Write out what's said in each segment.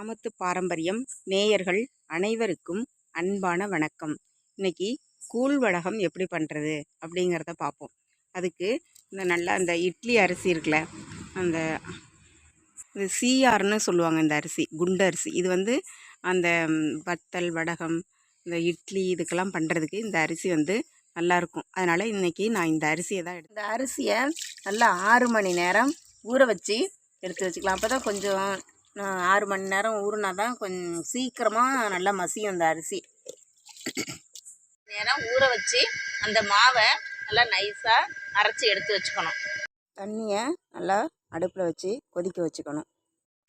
கிராமத்து பாரம்பரியம் நேயர்கள் அனைவருக்கும் அன்பான வணக்கம். இன்னைக்கு கூழ் வடகம் எப்படி பண்ணுறது அப்படிங்கிறத பார்ப்போம். அதுக்கு இந்த நல்லா இந்த இட்லி அரிசி இருக்குல்ல அந்த இது சிஆர்னு சொல்லுவாங்க இந்த அரிசி குண்டு அரிசி. இது வந்து அந்த வத்தல் வடகம் இந்த இட்லி இதுக்கெல்லாம் பண்ணுறதுக்கு இந்த அரிசி வந்து நல்லாயிருக்கும் அதனால் இன்றைக்கி நான் இந்த அரிசியை தான் எடுத்து இந்த அரிசியை நல்லா ஆறு மணி நேரம் ஊற வச்சு எடுத்து வச்சுக்கலாம். அப்போ தான் கொஞ்சம் ஆறு மணி நேரம் ஊறினா தான் கொஞ்சம் சீக்கிரமாக நல்லா மசியும் அந்த அரிசி. நேரம் ஊற வச்சு அந்த மாவை நல்லா நைஸாக அரைச்சி எடுத்து வச்சுக்கணும். தண்ணியை நல்லா அடுப்பில் வச்சு கொதிக்க வச்சுக்கணும்.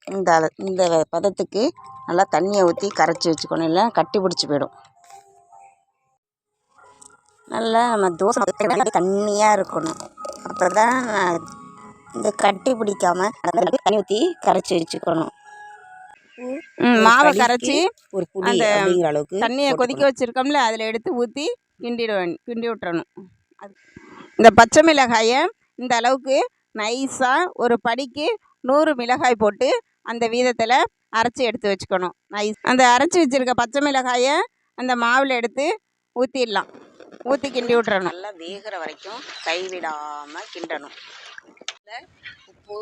இந்த இந்த பதத்துக்கு நல்லா தண்ணியை ஊற்றி கரைச்சி வச்சுக்கணும். இல்லை கட்டி பிடிச்சி போயிடும். நல்லா நம்ம தோசை தண்ணியாக இருக்கணும். அப்போ தான் இந்த கட்டி பிடிக்காம தண்ணி ஊற்றி கரைச்சி வச்சுக்கணும். மாவை கரைச்சி ஒரு அப்படிங்கிற அளவுக்கு தண்ணியை கொதிக்க. வச்சுருக்கோம்ல அதில் எடுத்து ஊற்றி கிண்டிட வேணும் கிண்டி விட்டுறணும். அது இந்த பச்சை மிளகாயை இந்த அளவுக்கு நைஸாக ஒரு படிக்கு நூறு மிளகாய் போட்டு அந்த வீதத்தில் அரைச்சி எடுத்து வச்சுக்கணும். நைஸ் அந்த அரைச்சி வச்சுருக்க பச்சை மிளகாயை அந்த மாவில் எடுத்து ஊற்றிடலாம் ஊற்றி கிண்டி விட்டுறணும். நல்லா வேகிற வரைக்கும் கைவிடாமல் கிண்டணும். உப்பு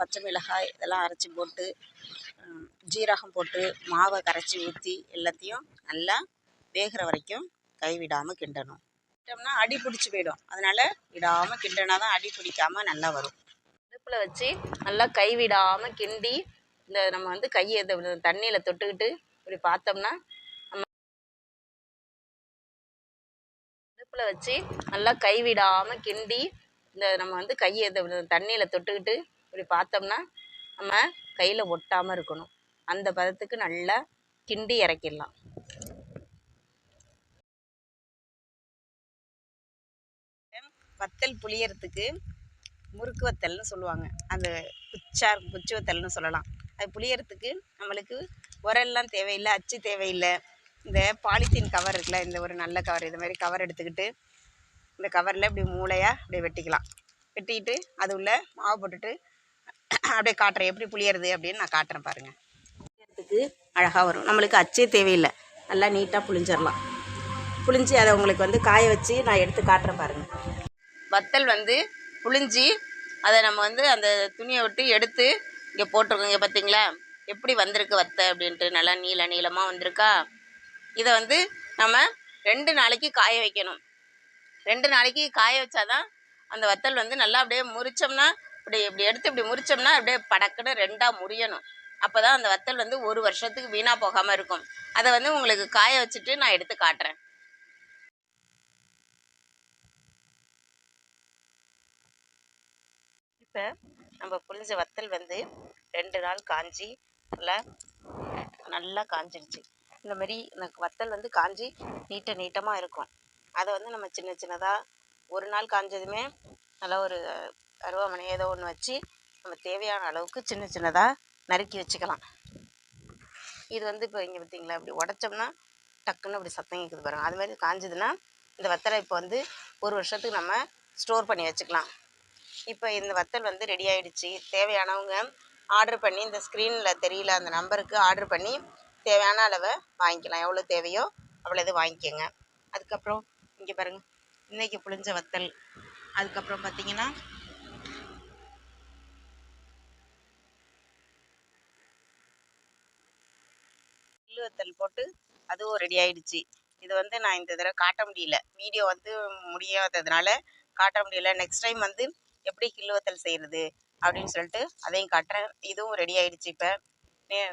பச்சை மிளகாய் இதெல்லாம் அரைச்சி போட்டு ஜீரகம் போட்டு மாவை கரைச்சி ஊற்றி எல்லாத்தையும் நல்லா வேகிற வரைக்கும் கைவிடாமல் கிண்டணும். கிண்டோம்னா அடி பிடிச்சி போயிடும். அதனால் விடாமல் கிண்டினா தான் அடி பிடிக்காமல் நல்லா வரும். அடுப்பில் வச்சு நல்லா கைவிடாமல் கிண்டி இந்த நம்ம வந்து கையை தண்ணியில் தொட்டுக்கிட்டு இப்படி பார்த்தோம்னா அடுப்பில் வச்சு நல்லா கைவிடாமல் கிண்டி இந்த நம்ம வந்து கையை தண்ணியில் தொட்டுக்கிட்டு இப்படி பார்த்தோம்னா நம்ம கையில் ஒட்டாமல் இருக்கணும். அந்த பதத்துக்கு நல்லா கிண்டி இறக்கிடலாம். வத்தல் புளியறதுக்கு முறுக்கு வத்தல்னு சொல்லுவாங்க. அந்த குச்சார் குச்சி வத்தல்னு சொல்லலாம். அது புளியறதுக்கு நம்மளுக்கு உரல்லாம் தேவையில்லை அச்சு தேவையில்லை. இந்த பாலித்தீன் கவர் இருக்குல்ல இந்த ஒரு நல்ல கவர் இது மாதிரி கவர் எடுத்துக்கிட்டு இந்த கவரில் இப்படி மூளையாக அப்படியே வெட்டிக்கலாம். வெட்டிக்கிட்டு அது உள்ள மாவு போட்டுட்டு அப்படியே காட்டுறேன். எப்படி புளியறது அப்படின்னு நான் காட்டுறேன் பாருங்கள் புளியறதுக்கு அழகாக வரும். நம்மளுக்கு அச்சே தேவையில்லை. நல்லா நீட்டாக புளிஞ்சிடலாம் புளிஞ்சு அதை உங்களுக்கு வந்து காய வச்சு நான் எடுத்து காட்டுறேன் பாருங்கள் வத்தல் வந்து புளிஞ்சு அதை நம்ம வந்து அந்த துணியை விட்டு எடுத்து இங்கே போட்டிருக்கோங்க பார்த்தீங்களா எப்படி வந்திருக்கு வத்தை அப்படின்ட்டு. நல்லா நீள நீளமாக வந்திருக்கா? இதை வந்து நம்ம ரெண்டு நாளைக்கு காய வைக்கணும். ரெண்டு நாளைக்கு காய வச்சாதான் அந்த வத்தல் வந்து நல்லா அப்படியே முறிச்சோம்னா இப்படி இப்படி எடுத்து இப்படி முறிச்சோம்னா அப்படியே படக்குன்னு ரெண்டாக முறியணும். அப்போ தான் அந்த வத்தல் வந்து ஒரு வருஷத்துக்கு வீணாக போகாமல் இருக்கும். அதை வந்து உங்களுக்கு காய வச்சுட்டு நான் எடுத்து காட்டுறேன். இப்போ நம்ம புளிஞ்ச வத்தல் வந்து ரெண்டு நாள் காஞ்சி நல்லா நல்லா காஞ்சிடுச்சு இந்த மாதிரி இந்த வத்தல் வந்து காஞ்சி நீட்ட நீட்டமாக இருக்கும். அதை வந்து நம்ம சின்ன சின்னதாக ஒரு நாள் காஞ்சதுமே நல்லா ஒரு கருவாமனை ஏதோ ஒன்று வச்சு நம்ம தேவையான அளவுக்கு சின்ன சின்னதாக நறுக்கி வச்சுக்கலாம். இது வந்து இப்போ இங்கே பார்த்தீங்களா இப்படி உடச்சோம்னா டக்குன்னு அப்படி சத்தம் கேட்குது பாருங்கள் அது மாதிரி காஞ்சதுன்னா இந்த வத்தலை இப்போ வந்து ஒரு வருஷத்துக்கு நம்ம ஸ்டோர் பண்ணி வச்சுக்கலாம். இப்போ இந்த வத்தல் வந்து ரெடி ஆகிடுச்சு தேவையானவங்க ஆர்டர் பண்ணி இந்த ஸ்க்ரீனில் தெரியல அந்த நம்பருக்கு ஆர்டர் பண்ணி தேவையான அளவை வாங்கிக்கலாம். எவ்வளோ தேவையோ அவ்வளோ இது வாங்கிக்கோங்க. அதுக்கப்புறம் இங்கே பாருங்க இன்றைக்கி புளிஞ்ச வத்தல். அதுக்கப்புறம் பார்த்திங்கன்னா எள்ளு வத்தல் போட்டு அதுவும் ரெடி ஆயிடுச்சு. இது வந்து நான் இந்த தடவை காட்ட முடியல. வீடியோ வந்து முடியாததுனால காட்ட முடியல. நெக்ஸ்ட் டைம் வந்து எப்படி கில்லு வத்தல் செய்கிறது அப்படின்னு சொல்லிட்டு அதையும் காட்டுறேன். இதுவும் ரெடி ஆயிடுச்சு இப்போ.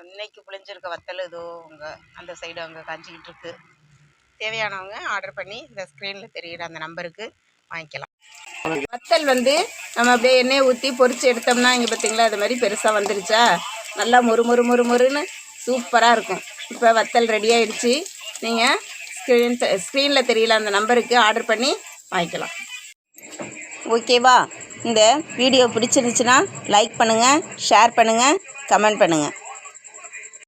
இன்னைக்கு புளிஞ்சிருக்க வத்தல் இதோ அங்கே அந்த சைடு அங்கே காஞ்சிக்கிட்டு இருக்கு. தேவையானவங்க ஆர்டர் பண்ணி இந்த ஸ்க்ரீனில் தெரிகிற அந்த நம்பருக்கு வாங்கிக்கலாம். வத்தல் வந்து நம்ம அப்படியே எண்ணெயை ஊற்றி பொறிச்சு எடுத்தோம்னா இங்கே பார்த்தீங்களா அது மாதிரி பெருசாக வந்துருச்சா? நல்லா மொறு மொறு மொறு மொறுன்னு சூப்பராக இருக்கும். இப்போ வத்தல் ரெடி ஆயிடுச்சு. நீங்கள் ஸ்க்ரீன் ஸ்க்ரீனில் தெரியல அந்த நம்பருக்கு ஆர்டர் பண்ணி வாங்கிக்கலாம். ஓகேவா இந்த வீடியோ பிடிச்சிருந்துச்சுன்னா லைக் பண்ணுங்கள் ஷேர் பண்ணுங்கள் கமெண்ட் பண்ணுங்கள்